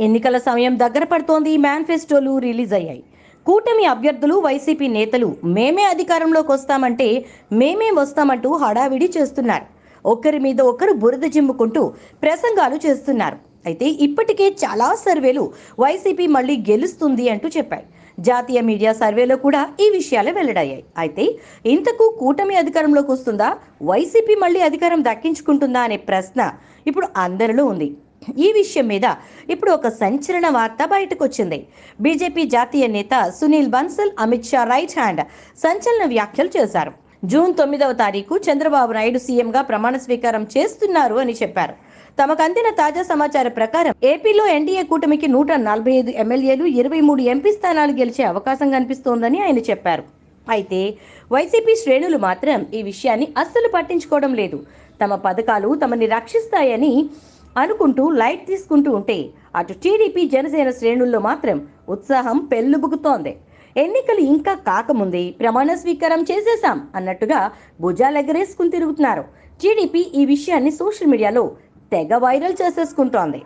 ఎన్నికల సమయం దగ్గర పడుతోంది. మేనిఫెస్టోలు రిలీజ్ అయ్యాయి. కూటమి అభ్యర్థులు వైసీపీ నేతలు మేమే అధికారంలోకి వస్తామంటే మేమే వస్తామంటూ హడావిడి చేస్తున్నారు. ఒకరి మీద ఒకరు బురద జిమ్ముకుంటూ ప్రసంగాలు చేస్తున్నారు. అయితే ఇప్పటికే చాలా సర్వేలు వైసీపీ మళ్ళీ గెలుస్తుంది అంటూ చెప్పాయి. జాతీయ మీడియా సర్వేలో కూడా ఈ విషయాలు వెల్లడయ్యాయి. అయితే ఇంతకు కూటమి అధికారంలోకి వస్తుందా? వైసీపీ మళ్ళీ అధికారం దక్కించుకుంటుందా అనే ప్రశ్న ఇప్పుడు అందరిలో ఉంది. ఈ విషయం మీద ఇప్పుడు ఒక సంచలన వార్త బయటకు వచ్చింది బీజేపీ జాతీయ నేత సునీల్ బన్సల్ అమిత్ షా రైట్ హ్యాండ్ సంచలన వ్యాఖ్యలు చేశారు. జూన్ తొమ్మిదవ తారీఖు చంద్రబాబు నాయుడు సీఎంగా ప్రమాణ స్వీకారం చేస్తున్నారు అని చెప్పారు. తమకు అందిన తాజా సమాచారం ప్రకారం ఏపీలో ఎన్డీఏ కూటమికి నూట నలభై ఐదు ఎమ్మెల్యేలు ఇరవై మూడు ఎంపీ స్థానాలు గెలిచే అవకాశం కనిపిస్తోందని ఆయన చెప్పారు. అయితే వైసీపీ శ్రేణులు మాత్రం ఈ విషయాన్ని అస్సలు పట్టించుకోవడం లేదు. తమ పథకాలు తమని రక్షిస్తాయని అనుకుంటూ లైట్ తీసుకుంటూ ఉంటే అటు టీడీపీ జనసేన శ్రేణుల్లో మాత్రం ఉత్సాహం పెల్లుబుకుతోంది ఎన్నికలు ఇంకా కాకముందే ప్రమాణ స్వీకారం చేసేశాం అన్నట్టుగా భుజాలెగరేసుకుని తిరుగుతున్నారు. టీడీపీ ఈ విషయాన్ని సోషల్ మీడియాలో తెగ వైరల్ చేసేసుకుంటోంది.